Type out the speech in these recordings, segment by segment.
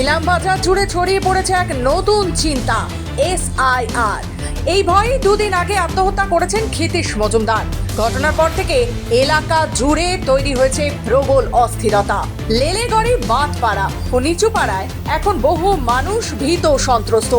ইলামবাজার জুড়ে ছড়িয়ে পড়েছে এক নতুন চিন্তা এসআইআর এই ভয়ে দুদিন আগে আত্মহত্যা করেছেন ক্ষিতীশ মজুমদার। ঘটনার পর থেকে এলাকা জুড়ে তৈরি হয়েছে প্রবল অস্থিরতা। লেলেগড়ে বাঁধপাড়া ও নিচু পাড়ায় এখন বহু মানুষ ভীত সন্ত্রস্ত।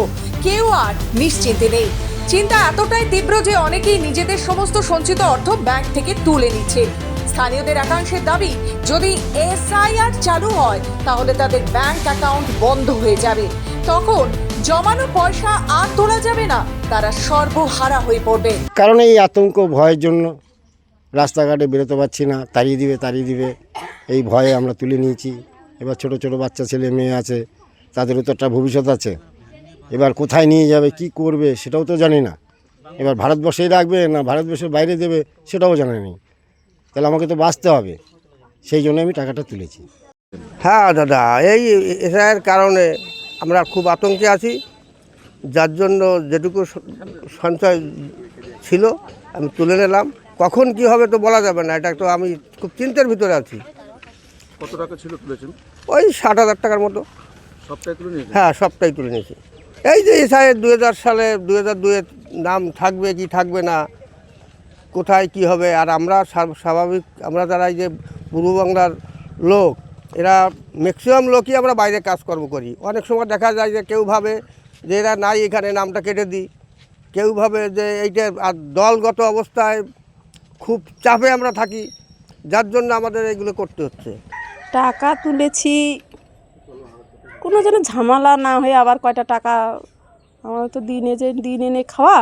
কেউ আর নিশ্চিন্তে নেই। চিন্তা এতটাই তীব্র যে অনেকেই নিজেদের সমস্ত সঞ্চিত অর্থ ব্যাংক থেকে তুলে নিচ্ছে স্থানীয়দের একাংশের দাবি, যদি এসআইআর চালু হয়, তাহলে তাদের ব্যাংক অ্যাকাউন্ট বন্ধ হয়ে যাবে। তখন জমানো পয়সা আর তোলা যাবে না, তারা সর্বহারা হয়ে পড়বে। কারণ এই আতঙ্ক ভয়ের জন্য রাস্তাঘাটে বেরোতে পারছি না, তাড়িয়ে দিবে তাড়িয়ে দিবে। এই ভয়ে আমরা তুলে নিয়েছি। এবার ছোট ছোট বাচ্চা ছেলে, মেয়ে আছে, তাদেরও তো একটা ভবিষ্যৎ আছে। এবার কোথায় নিয়ে যাবে, কি করবে, সেটাও তো জানি না। এবার ভারতবর্ষেই রাখবে না, ভারতবর্ষের বাইরে দেবে, সেটাও জানা নেই। তাহলে আমাকে তো বাঁচতে হবে। সেই জন্য আমি টাকাটা তুলেছি। হ্যাঁ দাদা এই এসআইয়ের কারণে আমরা খুব আতঙ্কে আছি। যার জন্য যেটুকু সঞ্চয় ছিল আমি তুলে নিলাম। কখন কি হবে তো বলা যাবে না এটা তো আমি খুব চিন্তার ভিতরে আছি। কত টাকা ছিল তুলেছেন? ওই ষাট হাজার টাকার মতো। সপ্তাহে তুলে নিয়েছেন? হ্যাঁ সবটাই তুলে নিয়েছি। এই যে এসআইয়ের দু হাজার সালে দু হাজার দুয়ের নাম থাকবে কি থাকবে না কোথায় কি হবে? আর আমরা স্বাভাবিক, আমরা যারা এই যে পূর্ব বাংলার লোক, এরা ম্যাক্সিমাম লোকই আমরা বাইরে কাজকর্ম করি। অনেক সময় দেখা যায় যে কেউ ভাবে যে এরা নাই এখানে, নামটা কেটে দিই। কেউ ভাবে যে এইটা, আর দলগত অবস্থায় খুব চাপে আমরা থাকি। যার জন্য আমাদের এগুলো করতে হচ্ছে। টাকা তুলেছি। কোনো যেন ঝামেলা না হয়ে আবার কয়টা টাকা, আমার তো দিনে যে দিন এনে খাওয়া।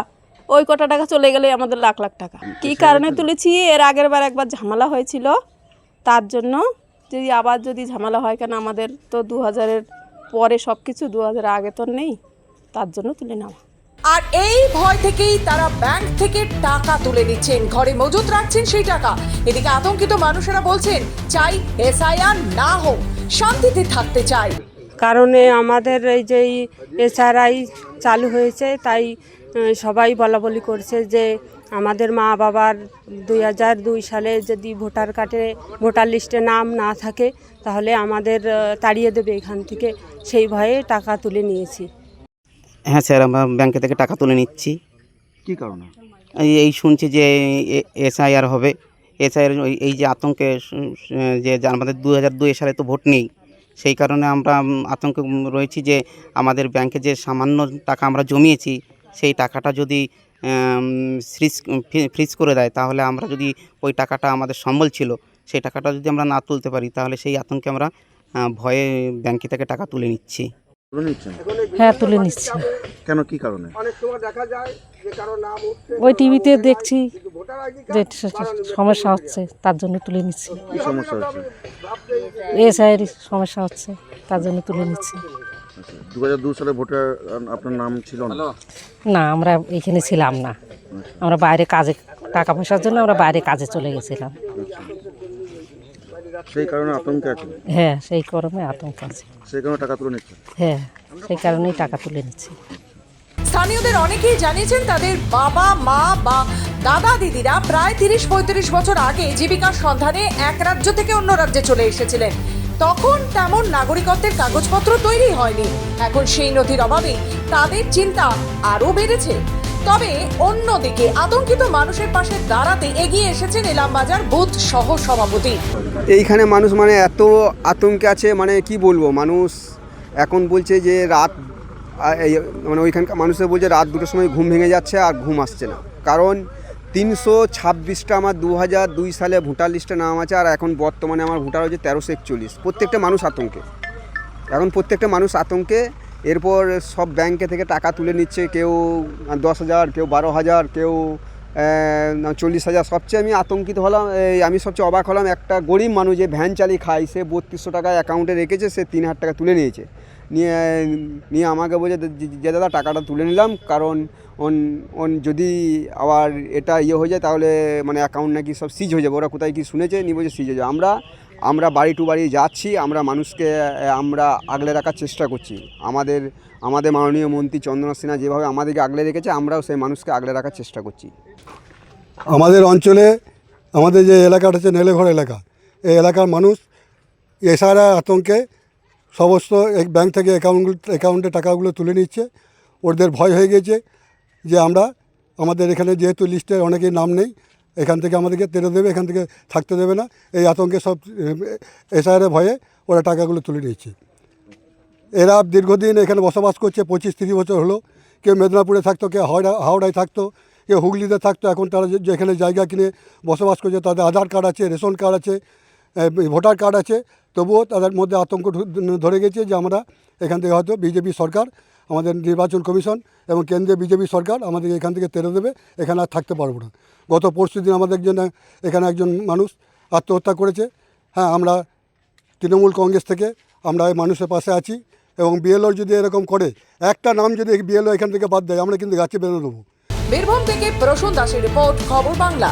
ওই কটা টাকা চলে গেলে আমাদের লাখ লাখ টাকা। কী কারণে তুলেছি? এর আগের বার একবার ঝামেলা হয়েছিল। তার জন্য যদি আবার যদি ঝামেলা হয় কেন আমাদের তো দু হাজারের পরে সব কিছু দু হাজার আগে তো নেই। তার জন্য তুলে নেওয়া। আর এই ভয় থেকেই তারা ব্যাংক থেকে টাকা তুলে নিচ্ছেন। ঘরে মজুত রাখছেন সেই টাকা। এদিকে আতঙ্কিত মানুষেরা বলছেন চাই এসআইআর না হোক শান্তিতে থাকতে চাই। কারণে আমাদের এই যে এসআরআই চালু হয়েছে তাই সবাই বলা বলি করছে যে আমাদের মা বাবার দুই হাজার দুই সালে যদি ভোটার কার্ডে ভোটার লিস্টে নাম না থাকে তাহলে আমাদের তাড়িয়ে দেবে এখান থেকে। সেই ভয়ে টাকা তুলে নিয়েছি। হ্যাঁ স্যার আমরা ব্যাংকে থেকে টাকা তুলে নিচ্ছি। কি কারণে? এই এই শুনছি যে এসআইআর হবে। এসআইআর এই যে আতঙ্কে যে আমাদের দু হাজার দুই সালে তো ভোট নেই সেই কারণে আমরা আতঙ্কে রয়েছি যে আমাদের ব্যাংকে যে সামান্য টাকা আমরা জমিয়েছি সেই টাকাটা যদি ফ্রিজ ফ্রিজ করে দেয় তাহলে আমরা যদি ওই টাকাটা আমাদের সম্বল ছিল সেই টাকাটা যদি আমরা না তুলতে পারি তাহলে সেই আতঙ্কে আমরা ভয়ে ব্যাংকে থেকে টাকা তুলে নিচ্ছি। হ্যাঁ তুলে নিচ্ছি। কেন কি কারণে? ওই টিভিতে দেখছি যে সমস্যা হচ্ছে তার জন্য তুলে নিচ্ছি। কি সমস্যা হচ্ছে? এসআইয়ের সমস্যা হচ্ছে তার জন্য তুলে নিচ্ছি। দু হাজার দু সালে ভোটার আপনার নাম ছিল না? না আমরা এখানে ছিলাম না। আমরা বাইরে কাজে টাকা পয়সার জন্য আমরা বাইরে কাজে চলে গেছিলাম। সেই কারণে আতঙ্কে আছে হ্যাঁ সেই গরমে আতঙ্ক আছে। সেই কারণে টাকা তুলে হ্যাঁ সেই কারণেই টাকা তুলে নিচ্ছি। স্থানীয়দের অনেকেই জানিয়েছেন তাদের বাবা মা বা দাদা দিদিরা প্রায় তিরিশ পঁয়ত্রিশ বছর আগে জীবিকার সন্ধানে এক রাজ্য থেকে অন্য রাজ্যে চলে এসেছিলেন। তখন তেমন নাগরিকত্বের কাগজপত্র তৈরি হয়নি। এখন সেই নথির অভাবে তাদের চিন্তা আরও বেড়েছে। তবে অন্যদিকে আতঙ্কিত মানুষের পাশে দাঁড়াতে এগিয়ে এসেছেন ইলামবাজার বুথ সহ সভাপতি। এইখানে মানুষ মানে এত আতঙ্কে আছে মানে কি বলব? মানুষ এখন বলছে যে রাত মানে ওইখানকার মানুষের বলছে রাত দুটোর সময় ঘুম ভেঙে যাচ্ছে আর ঘুম আসছে না। কারণ তিনশো ছাব্বিশটা আমার দু হাজার দুই সালে ভোটার লিস্টে নাম আছে, আর এখন বর্তমানে আমার ভোটার হচ্ছে তেরোশো একচল্লিশ। প্রত্যেকটা মানুষ আতঙ্কে। এখন প্রত্যেকটা মানুষ আতঙ্কে, এরপর সব ব্যাংকে থেকে টাকা তুলে নিচ্ছে, কেউ দশ হাজার, কেউ বারো হাজার, কেউ চল্লিশ হাজার। সবচেয়ে আমি আতঙ্কিত হলাম আমি সবচেয়ে অবাক হলাম, একটা গরিব মানুষ যে ভ্যান চালিয়ে খায়, সে বত্রিশশো টাকা অ্যাকাউন্টে রেখেছে, সে তিন হাজার টাকা তুলে নিয়েছে। নিয়ে নিয়ে আমাকে বলছে যে- দাদা, টাকাটা তুলে নিলাম, কারণ ওন ওন যদি আবার এটা ইয়ে হয়ে যায়, তাহলে মানে অ্যাকাউন্ট নাকি সব সিজ হয়ে যাবে। ওরা কোথায় কি শুনেছে, নিয়ে বলছে সিজ হয়ে যাবে। আমরা আমরা বাড়ি টু বাড়ি যাচ্ছি, আমরা মানুষকে আমরা আগলে রাখার চেষ্টা করছি। আমাদের আমাদের মাননীয় মন্ত্রী চন্দ্রনাথ সিনহা যেভাবে আমাদেরকে আগলে রেখেছে, আমরাও সেই মানুষকে আগলে রাখার চেষ্টা করছি। আমাদের অঞ্চলে, আমাদের যে এলাকাটা হচ্ছে নেলেঘর এলাকা, এই এলাকার মানুষ এছাড়া আতঙ্কে সমস্ত ব্যাংক থেকে অ্যাকাউন্টগুলো অ্যাকাউন্টে টাকাগুলো তুলে নিচ্ছে। ওদের ভয় হয়ে গেছে যে আমরা আমাদের এখানে যেহেতু লিস্টে অনেকের নাম নেই, এখান থেকে আমাদেরকে তেড়ে দেবে, এখান থেকে থাকতে দেবে না। এই আতঙ্কে সব এসআইয়ের ভয়ে ওরা টাকাগুলো তুলে নিচ্ছে। এরা দীর্ঘদিন এখানে বসবাস করছে, পঁচিশ তিরিশ বছর হলো। কেউ মেদিনীপুরে থাকতো, কেউ হাওড়া, হাওড়ায় থাকতো, কেউ হুগলিতে থাকতো। এখন তারা যেখানে জায়গা কিনে বসবাস করছে, তাদের আধার কার্ড আছে, রেশন কার্ড আছে ভোটার কার্ড আছে, তবুও তাদের মধ্যে আতঙ্ক ধরে গেছে যে আমরা এখান থেকে হয়তো বিজেপি সরকার, আমাদের নির্বাচন কমিশন এবং কেন্দ্রীয় বিজেপি সরকার আমাদের এখান থেকে তেড়ে দেবে, এখানে আর থাকতে পারব না। গত পরশু দিন আমাদের জন্য এখানে একজন মানুষ আত্মহত্যা করেছে। হ্যাঁ আমরা তৃণমূল কংগ্রেস থেকে আমরা এই মানুষের পাশে আছি এবং বিএলওর যদি এরকম করে, একটা নাম যদি বিএলও এখান থেকে বাদ দেয়, আমরা কিন্তু গাছে বেরো দেবো। বীরভূম থেকে প্রসূন দাসের রিপোর্ট, খবর বাংলা।